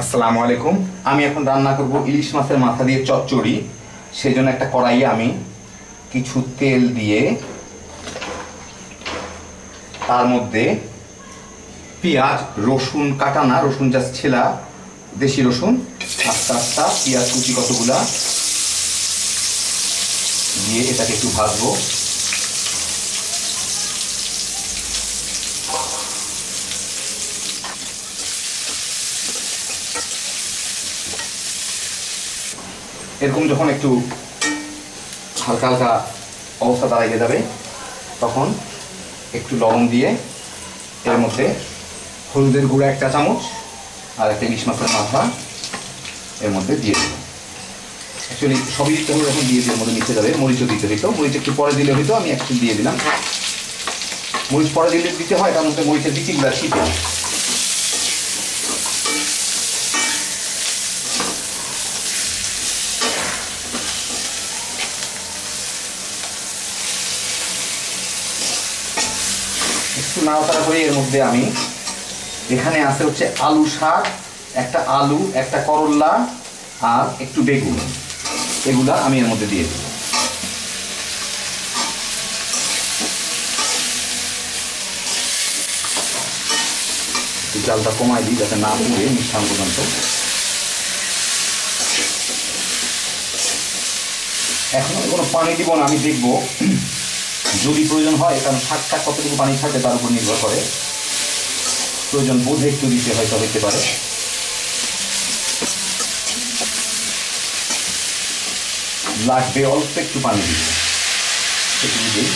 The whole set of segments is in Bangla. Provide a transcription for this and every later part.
আসসালামু আলাইকুম। আমি এখন রান্না করব ইলিশ মাছের মাথা দিয়ে চচ্চড়ি। সেই জন্য একটা কড়াইয়ে আমি কিছু তেল দিয়ে তার মধ্যে পেঁয়াজ, রসুন কাটানা রসুন জাস্ট ছেলা, দেশি রসুন, আস্তে আস্তে পেঁয়াজ কুচি কতগুলা, দিয়ে এটাকে একটু ভাজবো। এরকম যখন একটু হালকা হালকা অবস্থা দাঁড়িয়ে যাবে, তখন একটু লবণ দিয়ে এর মধ্যে হলুদের গুঁড়া একটা চামচ আর একটা ইলিশ মাছের মাথা এর মধ্যে দিয়ে দেবো। অ্যাকচুয়ালি সবই হবে এখন দিয়ে দিয়ে মধ্যে মিশে যাবে। মরিচও দিতে হইতো। মরিচ একটু পরে দিলে হইতো, আমি একটু দিয়ে দিলাম। মরিচ পরে দিলে দিতে হয়, তার মধ্যে মরিচের বিচিগুলো শীতে একটু নাড়াচাড়া করে এর মধ্যে আমি এখানে আছে হচ্ছে আলু শাক, একটা আলু, একটা করল্লা আর একটু বেগুন। এগুলা আমি এর মধ্যে দিয়ে দেব। জালটা কমাই দিই যাতে না পুড়ে মিষ্টান পর্যন্ত। এখন কোনো পানি দিব না, আমি দেখব। যদি প্রয়োজন হয়, কারণ শাকটা কতটুকু পানি থাকে তার উপর নির্ভর করে। প্রয়োজন বোধে একটু দিতে হয়তো হইতে পারে। লাগবে অল্প একটু পানি দিতে। একটু দিই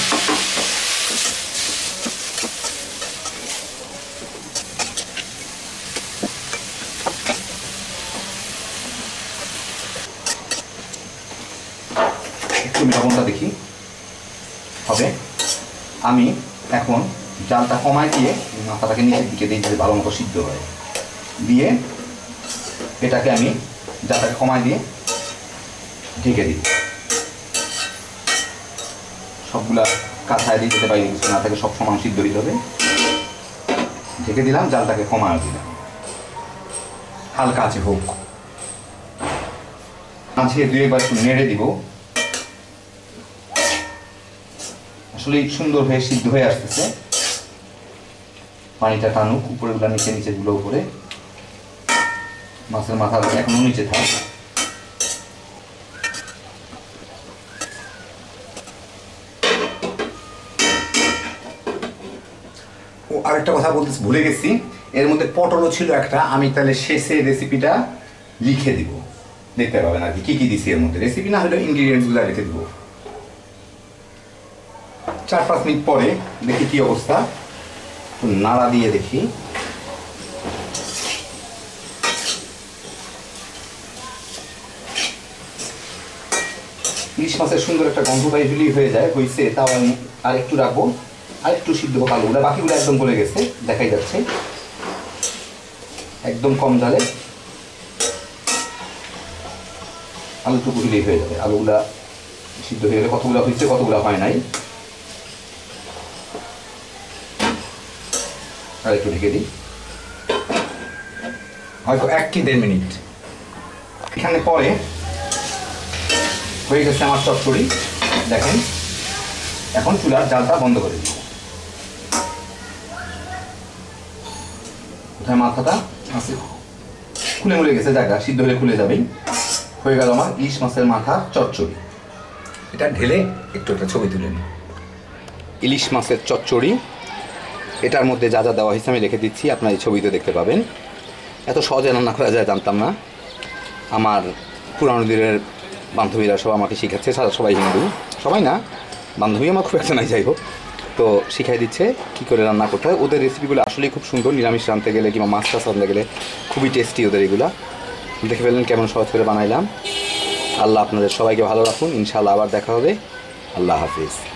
দেখি। হবে। আমি এখন জালটা কমায় দিয়ে মাথাটাকে নিচের দিকে দিই যাতে ভালো মতো সিদ্ধ হয়। দিয়ে এটাকে আমি জালটাকে কমায় দিয়ে ঢেকে দিই। সবগুলা কাঁথায় দিয়ে যেতে পারি, না থাকে সব সমান সিদ্ধ দিতে হবে। ঢেকে দিলাম, জালটাকে কমায় দিলাম। হালকা আছে হোক। মাঝে দুই একবার নেড়ে দিব। আসলে সুন্দর হয়ে সিদ্ধ হয়ে আসতেছে। পানিটা টানুক উপরে গুলা নিচে নিচে গুলো উপরে। মাছের মাথা এখনও নিচে থাক। ও, আরেকটা কথা বলতে ভুলে গেছি। এর মধ্যে পটলও ছিল একটা। আমি তাহলে শেষে রেসিপিটা লিখে দিব। দেখতে পাবেন আর কি কি দিছি এর মধ্যে। রেসিপি না হলে ইনগ্রিডিয়েন্টসগুলো রেখে দিব। চার পাঁচ মিনিট পরে দেখি কি অবস্থা। নাড়া দিয়ে দেখি। ইলিশ মাছের সুন্দর একটা গন্ধ পাই ঝুলি হয়ে যায় হয়েছে তাও আমি আর একটু রাখব। আর একটু সিদ্ধ হোক আলুগুলো বাকিগুলো একদম গলে গেছে, দেখাই যাচ্ছে। একদম কম জালে। আলুটুকু দিলেই হয়ে যাবে। আলুগুলা সিদ্ধ হয়ে গেলে কতগুলো হয়েছে কতগুলো হয় নাই। আর একটু ঢেকে দিই। হয়তো এক কি দেড় মিনিট। এখানে পরে হয়ে গেছে আমার চটচড়ি দেখেন, এখন চুলার জালটা বন্ধ করে দিই। কোথায় মাথাটা? আছে। খুলে মুলে গেছে জায়গা, সিদ্ধ হলে খুলে যাবেই। হয়ে গেল আমার ইলিশ মাছের মাথা চচ্চড়ি। এটা ঢেলে একটু একটা ছবি তুলে নিই। ইলিশ মাছের চচ্চড়ি। এটার মধ্যে যা যা দেওয়া হয়েছে আমি রেখে দিচ্ছি। আপনার এই ছবিতে দেখতে পাবেন। এত সহজে রান্না করা যায় জানতাম না। আমার পুরানো দিনের বান্ধবীরা সব আমাকে শিখাচ্ছে সবাই হিন্দু। সবাই না, বান্ধবী আমার খুব একটা নাই, যাই হোক। তো শিখাই দিচ্ছে কী করে রান্না করতে হয়। ওদের রেসিপিগুলো আসলেই খুব সুন্দর, নিরামিষ রাঁধতে গেলে কিংবা মাছ টাছ রাঁধতে গেলে খুবই টেস্টি ওদের এগুলা। দেখে ফেললেন কেমন সহজ করে বানাইলাম। আল্লাহ আপনাদের সবাইকে ভালো রাখুন। ইনশাআল্লাহ আবার দেখা হবে। আল্লাহ হাফিজ।